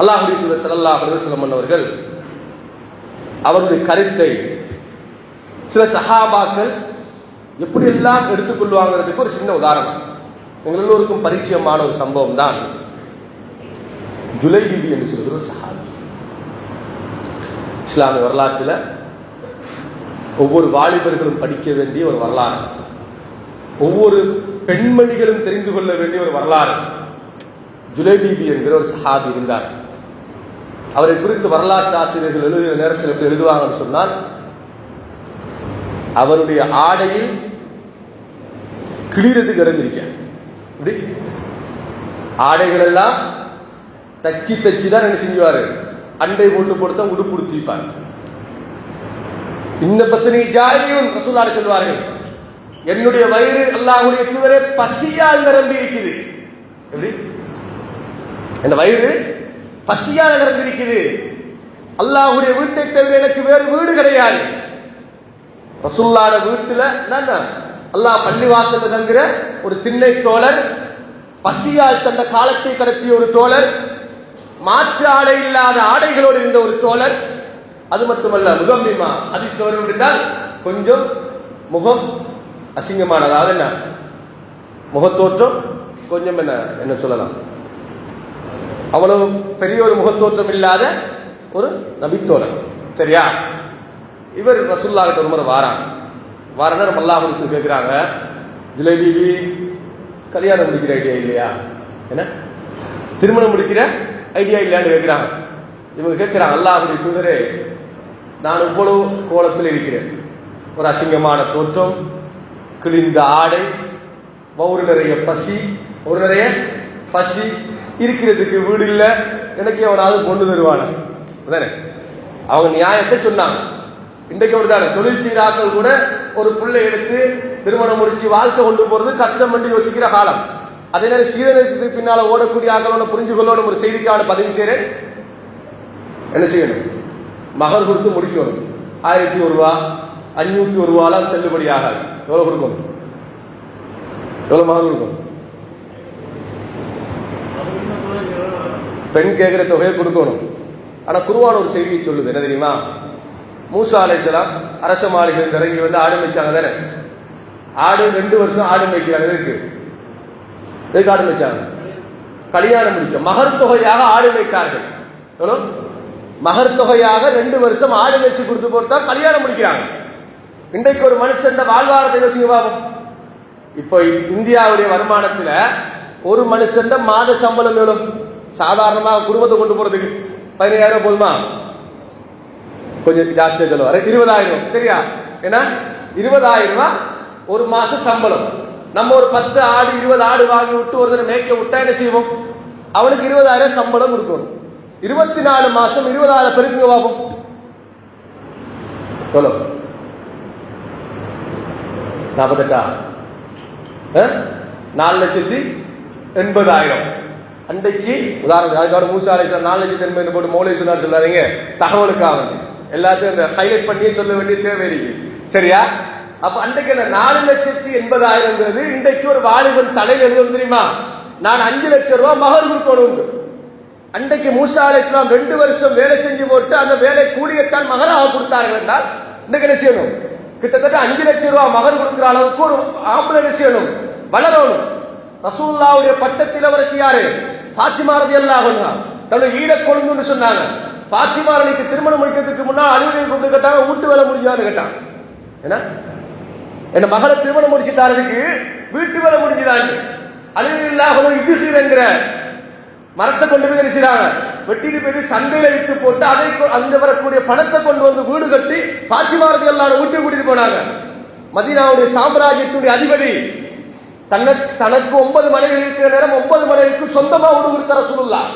அல்லாஹுடைய தூதர் ஸல்லல்லாஹு அலைஹி அவர்கள் அவருடைய கருத்தை சில சஹாபாக்கள் எப்படியெல்லாம் எடுத்துக்கொள்வாங்கிறதுக்கு ஒரு சின்ன உதாரணம். எங்கள் எல்லோருக்கும் பரிச்சயமான ஒரு சம்பவம் தான் ஜுலைபிபி என்று சொல்கிற ஒரு சஹாபி. இஸ்லாமிய வரலாற்றில் ஒவ்வொரு வாலிபர்களும் படிக்க வேண்டிய ஒரு வரலாறு ஒவ்வொரு பெண்மணிகளும் தெரிந்து கொள்ள வேண்டிய ஒரு வரலாறு ஜுலைபிபி என்கிற ஒரு சஹாபி இருந்தார். அவரை குறித்து வரலாற்று ஆசிரியர்கள் எழுதுகிற நேரத்தில் எப்படி எழுதுவாங்கன்னு சொன்னால் அவருடைய ஆடையில் கிளிறது கிடந்திருக்க இப்படி ஆடைகள் எல்லாம் தச்சு தச்சு தான் என்ன செஞ்சுவாரு அண்டை போட்டு கொடுத்தா உடுப்பு உடுத்திப்பார் இந்த பத்தினி ஜாதியும் ரசூலாடு சொல்வார்கள். என்னுடைய வயிறு அல்லாஹுடைய தூதரே பசியால் நிரம்பி இருக்குது எப்படி? என் வயிறு பசியால் நிரம்பி அல்லாஹுடைய வீட்டை தவிர எனக்கு வேறு வீடு கிடையாது. ரசூல்லாட வீட்டுல நான் அல்லாஹ் பள்ளிவாசல் தங்குற ஒரு திண்ணை தோழர் பசியால் தந்த காலத்தை கடத்திய ஒரு தோழர் மாற்று ஆடை இல்லாத ஆடைகளோடு இருந்த ஒரு தோழர் அது மட்டுமல்ல முகம்மிமா அதிசவர் விட்டால் கொஞ்சம் முகம் அசிங்கமானது. அதாவது என்ன? முகத்தோற்றம் கொஞ்சம் என்ன? என்ன சொல்லலாம்? அவ்வளவு பெரிய ஒரு முகத்தோற்றம் இல்லாத ஒரு நபித்தோழன். சரியா? இவர் ரசுல்லா கிட்ட ஒரு முறை வாரான். வாரனா நம்ம கேட்குறாங்க ஜிலேபி கல்யாணம் முடிக்கிற ஐடியா இல்லையா? என்ன? திருமணம் முடிக்கிற ஐடியா இல்லையான்னு கேட்குறாங்க. இவங்க கேட்குறாங்க அல்லாஹுடைய தூதரே நான் இவ்வளவு கோலத்தில் இருக்கிறேன். ஒரு அசிங்கமான தோற்றம் கிழிந்த ஆடை ஒரு நிறைய பசி ஒரு நிறைய பசி இருக்கிறதுக்கு வீடு இல்லை எனக்கு எவனாவது கொண்டு தருவான? அதானே? அவங்க நியாயத்தை சொன்னாங்க. இன்றைக்கு அப்படிதானே தொழில் செய்தாக்கள் கூட ஒரு பிள்ளை எடுத்து திருமணம் முடிச்சு வாழ்க்கை கொண்டு போறது கஷ்டம் என்று யோசிக்கிற காலம். அதே நேரம் சீதனத்துக்கு பின்னால ஓடக்கூடிய ஆக்களோட புரிஞ்சு கொள்ளணும் ஒரு செய்திக்கான பதிவு செய்கிறேன் என்ன செய்யணும்? மகர் கொடுத்து முடிக்கணும். ஆயிரத்தி ஒரு ரூபா அஞ்சூத்தி ஒரு ரூபாலாம் செல்லுபடி ஆகாது எவ்வளவு கொடுக்கணும்? எவ்வளவு மகர் கொடுக்கணும்? பெண் கேட்குற தொகையை கொடுக்கணும். ஆனால் குருவான ஒரு செய்தியை சொல்லுது. என்ன தெரியுமா? மூசா அலைசலாம் அரச மாளிகை இறங்கி வந்து ஆடு மேய்ச்சாங்க தானே? ஆடு ரெண்டு வருஷம் ஆடு மேய்க்கிறாங்க. இதுக்கு இதுக்கு ஆடு மேய்ச்சாங்க? கல்யாணம் முடிக்க மகர் தொகையாக ஆடு மேய்த்தார்கள். எவ்வளோ மகர் தொகையாக ரெண்டு வருஷம் ஆடு மேய்ச்சி கொடுத்து போட்டால் கல்யாணம் முடிக்கிறாங்க. இன்றைக்கு ஒரு மனுஷன் வாழ்வாரத்தை யோசிங்க பாப்போம் இப்போ இந்தியாவுடைய வருமானத்தில் ஒரு மனுஷன் மாத சம்பளம் எவ்வளோ சாதாரணமாக குடும்பத்தை கொண்டு போறதுக்கு பதினையாயிரம் போதுமா? கொஞ்சம் ஜாஸ்தியா சொல்லுவாரு இருபதாயிரம் சரியா? ஏன்னா இருபதாயிரம் ரூபாய் ஒரு மாசம் சம்பளம். நம்ம ஒரு பத்து ஆடு இருபது ஆடு வாங்கி விட்டு ஒருத்தர் மேய்க்க விட்டா என்ன செய்வோம்? அவனுக்கு இருபதாயிரம் சம்பளம் கொடுக்கணும். இருபத்தி நாலு மாசம் இருபதாயிரம் பெருக்குங்க பாப்போம் எவ்வளோ நாற்பத்தெட்டா நாலு லட்சத்தி எண்பதாயிரம். அன்றைக்கு உதாரணம் அதுக்காக மூசா அலைசலாம் நாலஞ்சு லட்சத்தி போட்டு மௌலை சொன்னார் சொல்லாதீங்க. தகவலுக்காக எல்லாத்தையும் இந்த ஹைலைட் பண்ணி சொல்ல வேண்டிய தேவை இருக்கு. சரியா? அப்ப அன்றைக்கு என்ன? நாலு லட்சத்தி எண்பதாயிரம்ங்கிறது இன்றைக்கு ஒரு வாலிபன் தலையில் எழுதணும் தெரியுமா? நான் அஞ்சு லட்சம் ரூபாய் மகர் கொடுக்கணும் அன்றைக்கு மூசா அலை இஸ்லாம் ரெண்டு வருஷம் வேலை செஞ்சு போட்டு அந்த வேலை கூலியத்தான் மகராக கொடுத்தார்கள் என்றால் இன்றைக்கு என்ன செய்யணும்? கிட்டத்தட்ட அஞ்சு லட்சம் ரூபாய் மகர் கொடுக்குற அளவுக்கு ஒரு ஆம்பளை என்ன செய்யணும்? வளரணும். ரசூல்லாவுடைய பட்டத்தில் அவர் பாத்திமாரதி எல்லாம் தன்னுடைய ஈர கொழுந்துன்னு சொன்னாங்க. பாத்திமாரனுக்கு திருமணம் முடிக்கிறதுக்கு முன்னால் அலுவலகம் கொண்டு கேட்டாங்க வீட்டு வேலை முடிஞ்சான்னு கேட்டாங்க. என்ன? என் மகளை திருமணம் முடிச்சு வீட்டு வேலை முடிஞ்சுதான் அலுவலகம் இல்லாமல் இது மரத்தை கொண்டு போய் என்ன வெட்டிக்கு வெட்டிட்டு போய் சந்தையில வித்து போட்டு அதை கொ- அங்க வரக்கூடிய பணத்தை கொண்டு வந்து வீடு கட்டி பாத்திமாரதி எல்லாரும் வீட்டுக்கு கூட்டிட்டு போனாங்க. மதீனாவுடைய சாம்ராஜ்யத்துடைய அதிபதி தனக்கு தனக்கு ஒன்பது மனைவி இருக்கிற நேரம் ஒன்பது மனைவிக்கு சொந்தமா ஒரு தர சொல்லலாம்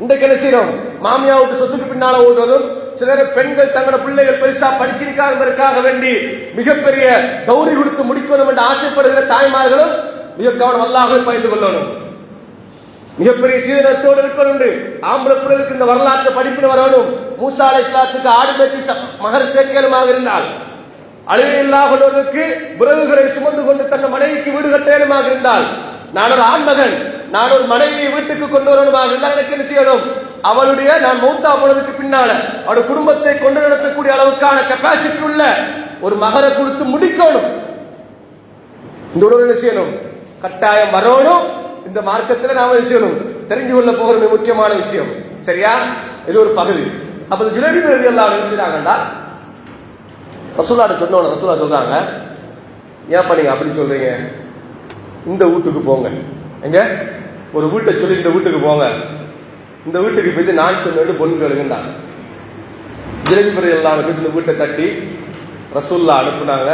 இன்றைக்கு என்ன செய்யறோம்? மாமியாவுக்கு சொத்துக்கு பின்னால ஓடுறதும் சில நேரம் பெண்கள் தங்களோட பிள்ளைகள் பெருசா படிச்சிருக்காங்கிறதுக்காக வேண்டி மிகப்பெரிய கௌரி கொடுத்து முடிக்கணும் என்று ஆசைப்படுகிற தாய்மார்களும் மிக கவனம் அல்லாக பயந்து கொள்ளணும். மிகப்பெரிய சீதனத்தோடு இருக்கணும் ஆம்பளை பிள்ளைகளுக்கு இந்த வரலாற்று படிப்பின வரணும் மூசா அலை இஸ்லாத்துக்கு ஆடு மேய்ச்சி மகர் சேர்க்கலுமாக இருந்தால் அழுகையில்லா கொண்டவர்களுக்கு விறகுகளை சுமந்து கொண்டு தன் மனைவிக்கு வீடு கட்டேனுமாக இருந்தால் நான் ஒரு ஆண்மகன் நான் ஒரு மனைவியை வீட்டுக்கு கொண்டு வரணுமாக இருந்தால் எனக்கு என்ன செய்யணும்? அவளுடைய நான் மௌத்தா போனதுக்கு பின்னால அவருடைய குடும்பத்தை கொண்டு நடத்தக்கூடிய அளவுக்கான கெப்பாசிட்டி உள்ள ஒரு மகரை கொடுத்து முடிக்கணும். இந்த உடல் என்ன செய்யணும்? கட்டாயம் வரணும். இந்த மார்க்கத்தில் நாம என்ன செய்யணும்? தெரிஞ்சு கொள்ள போகிற முக்கியமான விஷயம். சரியா? இது ஒரு பகுதி. அப்ப இந்த ஜுலேபி எல்லாம் என்ன செய்யறாங்கன்னா ரசூலாட்ட சொன்ன ரசூலா சொல்றாங்க. ஏன்ப்பா நீங்க அப்படி சொல்றீங்க? இந்த வீட்டுக்கு போங்க. எங்க? ஒரு வீட்டை சொல்லி இந்த வீட்டுக்கு போங்க. இந்த வீட்டுக்கு போயிட்டு நான் சொன்னது பொண்ணு கேளுங்கன்றாங்க ஜிலேபி பிரதி எல்லாம் இந்த வீட்டை தட்டி ரசூல்லா அனுப்புனாங்க.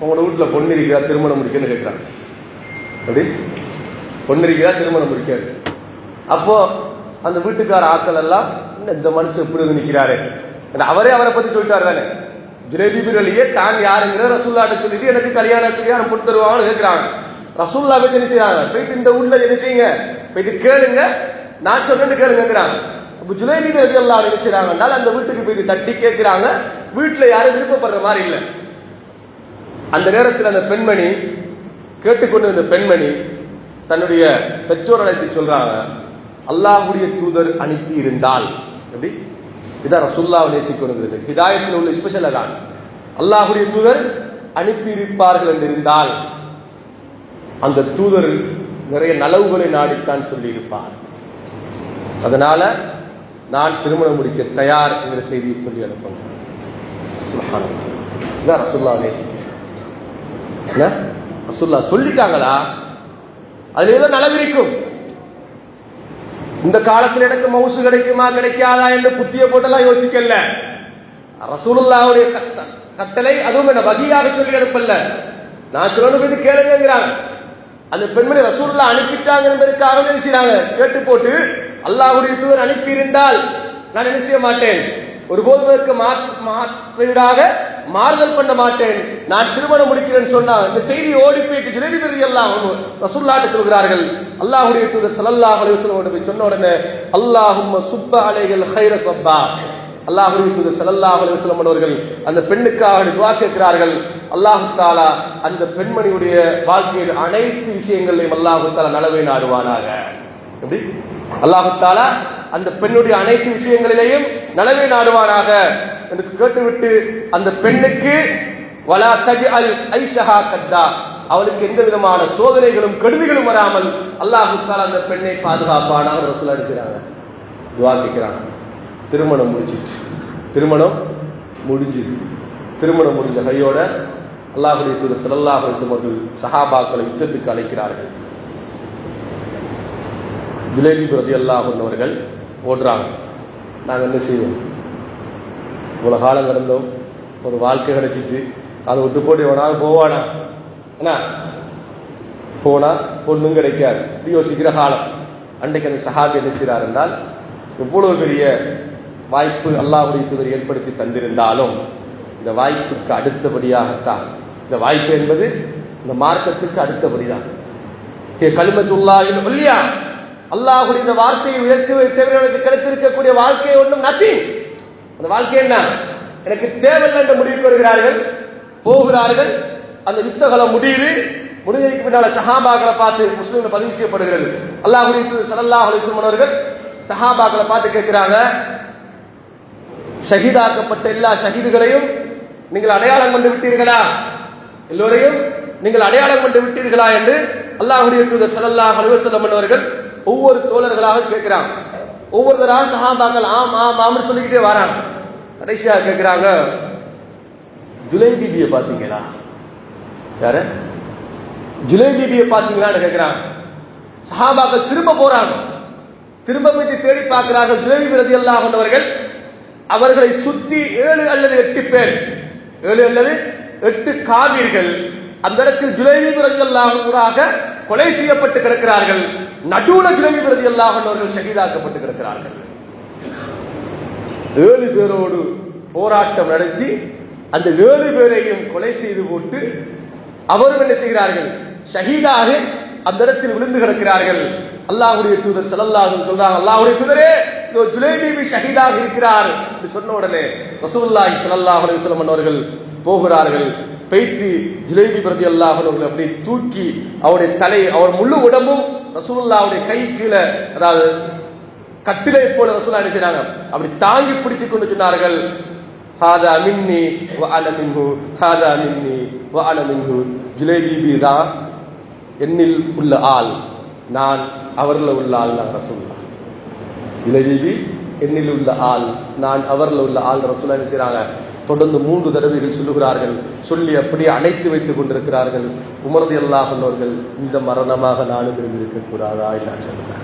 உங்களோட வீட்டில் பொண்ணு இருக்குதா திருமணம் முடிக்கன்னு கேட்குறாங்க அப்படி? பொண்ணு இருக்குதா திருமணம் முடிக்காது அப்போ அந்த வீட்டுக்கார ஆட்கள் எல்லாம் இந்த மனுஷன் எப்படி வந்து நிற்கிறாரு அவரே அவரை பற்றி சொல்லிட்டாரு தானே? ஜிலேபிபிரலியே தான் யாருங்கிறத ரசூல்லாட்ட சொல்லிட்டு எனக்கு கல்யாணத்துக்கு யாரும் பொண்ணு தருவாங்கன்னு கேட்கிறாங்க ரசூல்லா போய் என்ன செய்யறாங்க போயிட்டு இந்த ஊர்ல என்ன செய்யுங்க? போயிட்டு கேளுங்க. நான் சொன்னேன்னு கேளுங்கிறாங்க அப்ப ஜுலேபி ரதி எல்லாம் என்ன செய்யறாங்கன்னா அந்த வீட்டுக்கு போய் தட்டி கேட்கிறாங்க வீட்டுல யாரும் விருப்பப்படுற மாதிரி இல்லை. அந்த நேரத்தில் அந்த பெண்மணி கேட்டுக்கொண்டு இந்த பெண்மணி தன்னுடைய பெற்றோர் அழைத்து சொல்றாங்க அல்லாஹ்வுடைய தூதர் அனுப்பி இருந்தால் எப்படி? இதான் ரசுல்லாவை நேசிக்கணுங்கிறது ஹிதாயத்தில் உள்ள ஸ்பெஷல் அதான். அல்லாஹுடைய தூதர் அனுப்பி இருப்பார்கள் அந்த தூதர் நிறைய நலவுகளை நாடித்தான் சொல்லியிருப்பார். அதனால நான் திருமணம் முடிக்க தயார் என்கிற செய்தியை சொல்லி அனுப்புங்க. இதான் ரசுல்லா நேசிக்கிறேன் ரசுல்லா சொல்லிட்டாங்களா? அதுல ஏதோ நலவிருக்கும். இந்த காலத்தில் எனக்கு மவுசு கிடைக்குமா கிடைக்காதா என்று புத்திய போட்டெல்லாம் யோசிக்கல ரசூலுல்லாவுடைய கட்டளை அதுவும் என்ன வகையாக சொல்லி எடுப்பல்ல. நான் சொல்லணும் இது கேளுங்கிறாங்க அந்த பெண்மணி ரசூலுல்லா அனுப்பிட்டாங்க என்பதற்காக நினைச்சாங்க கேட்டு போட்டு அல்லாஹ்வுடைய தூதர் அனுப்பி இருந்தால் நான் என்ன செய்ய மாட்டேன்? ஒரு போதுவதற்கு மாற்று மாற்றீடாக மாறுதல் பண்ண மாட்டேன். நான் திருமணம் முடிக்கிறேன்னு சொன்னா இந்த செய்தி ஓடி போயிட்டு ஜிலேபி பெரிய எல்லாம் ரசூல்லாட்டு சொல்கிறார்கள். அல்லாஹுடைய தூதர் ஸல்லல்லாஹு அலைஹி போய் சொன்ன உடனே அல்லாஹும் சுப்ப அலைகள் ஹைர சப்பா. அல்லாஹுடைய தூதர் ஸல்லல்லாஹு அலைஹி அவர்கள் அந்த பெண்ணுக்காக துவா கேட்கிறார்கள். அல்லாஹ் தாலா அந்த பெண்மணியுடைய வாழ்க்கையில் அனைத்து விஷயங்களையும் அல்லாஹு தாலா நலவை நாடுவானாக எப்படி? அல்லாஹ் தாலா அந்த பெண்ணுடைய அனைத்து விஷயங்களிலேயும் நலவை நாடுவானாக என்று கேட்டுவிட்டு அந்த பெண்ணுக்கு வலா தஜ் அல் ஐஷஹா கத்தா. அவளுக்கு எந்த விதமான சோதனைகளும் கெடுதிகளும் வராமல் அல்லாஹ் அந்த பெண்ணை பாதுகாப்பானாக ரசூல் அடிச்சுறாங்க துவா கேட்கிறாங்க திருமணம் முடிஞ்சிச்சு திருமணம் முடிஞ்சுது. திருமணம் முடிஞ்ச கையோட அல்லாஹுடைய தூதர் ஸல்லல்லாஹு அவர்கள் சஹாபாக்களை யுத்தத்துக்கு அழைக்கிறார்கள். ஜுலேபி பிரதி அல்லாஹ் அவர்கள் ஓடுறாங்க. நாங்கள் என்ன செய்வோம்? இவ்வளோ காலம் நடந்தோம் ஒரு வாழ்க்கை கிடைச்சிட்டு அதை விட்டு போட்டு எவனாவது போவானா? என்ன? போனா பொண்ணும் கிடைக்காது. யோசிக்கிற காலம். அன்றைக்கு அந்த சஹாபி என்ன செய்கிறார் என்றால் எவ்வளவு பெரிய வாய்ப்பு அல்லாஹ்வுடைய தூதர் ஏற்படுத்தி தந்திருந்தாலும் இந்த வாய்ப்புக்கு அடுத்தபடியாகத்தான் இந்த வாய்ப்பு என்பது இந்த மார்க்கத்துக்கு அடுத்தபடிதான். கலிமத்துல்லாஹில் ஒல்லியா அல்லாஹுடைய இந்த வார்த்தையை உயர்த்தி தேவையானது கிடைத்திருக்கக்கூடிய வாழ்க்கை ஒன்றும் நத்திங் அந்த வாழ்க்கை என்ன? எனக்கு தேவையில்லை என்று முடிவுக்கு வருகிறார்கள் போகிறார்கள் அந்த யுத்தகலம் முடியுது. முடிஞ்சதுக்கு பின்னால சஹாபாக்களை பார்த்து முஸ்லீம்ல பதிவு செய்யப்படுகிறது அல்லாஹ் சல்லல்லாஹு அலைஹி வஸல்லம் அவர்கள் சஹாபாக்களை பார்த்து கேட்கிறாங்க. ஷஹீதாக்கப்பட்ட எல்லா ஷஹீதுகளையும் நீங்கள் அடையாளம் கொண்டு விட்டீர்களா? எல்லோரையும் நீங்கள் அடையாளம் கொண்டு விட்டீர்களா என்று அல்லாஹுடைய தூதர் ஸல்லல்லாஹு அலுவலம் அவர்கள் ஒவ்வொரு தோழர்களாக கேட்கிறாங்க. ஒவ்வொருத்தராக சஹாபாக்கள் ஆம் ஆம் ஆம்னு சொல்லிக்கிட்டே வராங்க. கடைசியாக கேட்கிறாங்க ஜுலை பிபியை பார்த்தீங்களா? யாரு? ஜுலை பிபியை பார்த்தீங்களான்னு கேட்கிறான் சஹாபாக்கள் திரும்ப போறாங்க. திரும்ப போய் தேடி பார்க்கிறார்கள். ஜுலை பிரதி அல்லாஹ் கொண்டவர்கள் அவர்களை சுத்தி ஏழு அல்லது எட்டு பேர். ஏழு அல்லது எட்டு காவிர்கள் அந்த இடத்தில் ஜுலைபி பிரதி அல்லாஹாக கொலை செய்யப்பட்டு கிடக்கிறார்கள். நடுவுல ஜுலைபி பிரதி அல்லாஹர்கள் ஷஹீதாக்கப்பட்டு கிடக்கிறார்கள். ஏழு பேரோடு போராட்டம் நடத்தி அந்த ஏழு பேரையும் கொலை செய்து போட்டு அவரும் என்ன செய்கிறார்கள்? ஷஹீதாக அந்த இடத்தில் விழுந்து கிடக்கிறார்கள். அல்லாஹுடைய தூதர் செல்லல்லாஹு சொல்றாங்க அல்லாஹுடைய தூதரே இதோ ஜுலைபி ஷஹீதாக இருக்கிறார். என்று சொன்ன உடனே ரசூல்லாஹி ஸல்லல்லாஹு அலைஹி வஸல்லம் அவர்கள் போகிறார்கள். பெய்த்து ஜுலைபி பிரதி அல்லாஹ் அவர்கள் அப்படி தூக்கி அவருடைய தலை அவர் முழு உடம்பும் ரசூல்லாவுடைய கை கீழே அதாவது கட்டிலை போல ரசூலா என்ன செய்றாங்க? அப்படி தாங்கி பிடிச்சு கொண்டு சொன்னார்கள். ஹாதா மின்னி வ அன மின்ஹு ஹாதா மின்னி வ அன மின்ஹு ஜுலைபீபி தான் என்னில் உள்ள ஆள் நான் அவரில் உள்ள ஆள் நான் ரசூல்லா ஜுலைபீபி என்னில் உள்ள ஆள் நான் அவரில் உள்ள ஆள் ரசூல்லா என்ன செய்கிறாங்க தொடர்ந்து மூன்று தடவைகள் சொல்லுகிறார்கள். சொல்லி அப்படியே அணைத்து வைத்துக் கொண்டிருக்கிறார்கள். உமரது அல்லாஹ் இந்த மரணமாக நானும் இருந்திருக்க கூடாதா? என்ன சொல்லுங்க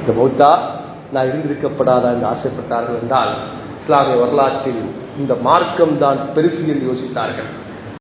இந்த மௌத்தா நான் இருந்திருக்கப்படாதா என்று ஆசைப்பட்டார்கள் என்றால் இஸ்லாமிய வரலாற்றில் இந்த மார்க்கம் தான் பெருசு என்று யோசித்தார்கள்.